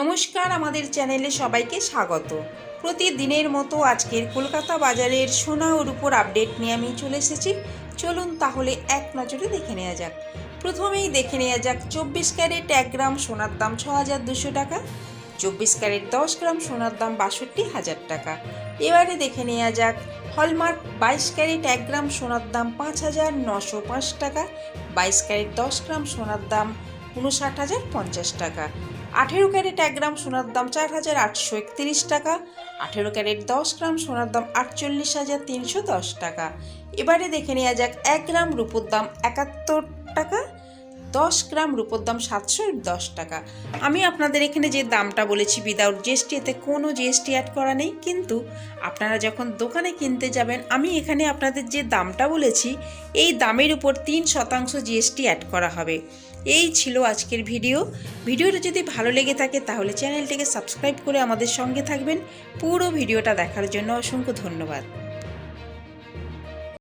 নমস্কার, আমাদের চ্যানেলে সবাইকে স্বাগত। প্রতিদিনের মতো আজকের কলকাতা বাজারের সোনা ওর উপর আপডেট নিয়ে আমি চলে এসেছি। চলুন তাহলে এক নজরে দেখে নেওয়া যাক। প্রথমেই দেখে নেওয়া যাক, চব্বিশ ক্যারেট এক গ্রাম সোনার দাম ছ হাজার দুশো টাকা, চব্বিশ ক্যারেট দশ গ্রাম সোনার দাম বাষট্টি হাজার টাকা। এবারে দেখে নেওয়া যাক, হলমার্ক বাইশ ক্যারেট এক গ্রাম সোনার দাম পাঁচ হাজার নশো পাঁচ টাকা, বাইশ ক্যারেট দশ গ্রাম সোনার দাম উনষাট হাজার পঞ্চাশ টাকা। আঠেরো ক্যারেট এক গ্রাম সোনার দাম চার হাজার আটশো একত্রিশ টাকা। আঠেরো ক্যারেট দশ গ্রাম সোনার দাম আটচল্লিশ হাজার তিনশো দশ টাকা। এবারে দেখে নেওয়া যাক এক গ্রাম রূপোর দাম একাত্তর দশ গ্রাম রূপোর দাম সাতশো দশ টাকা। আমি আপনাদের এখানে যে দামটা বলেছি উইদাউট জিএসটি এতে কোনো জিএসটি অ্যাড করা নেই। কিন্তু আপনারা যখন দোকানে কিনতে যাবেন, আমি এখানে আপনাদের যে দামটা বলেছি, এই দামের উপর তিন শতাংশ জিএসটি অ্যাড করা হবে। এই ছিল আজকের ভিডিও ভিডিওটা যদি ভালো লেগে থাকে, তাহলে চ্যানেলটিকে সাবস্ক্রাইব করে আমাদের সঙ্গে থাকবেন। পুরো ভিডিওটা দেখার জন্য অসংখ্য ধন্যবাদ।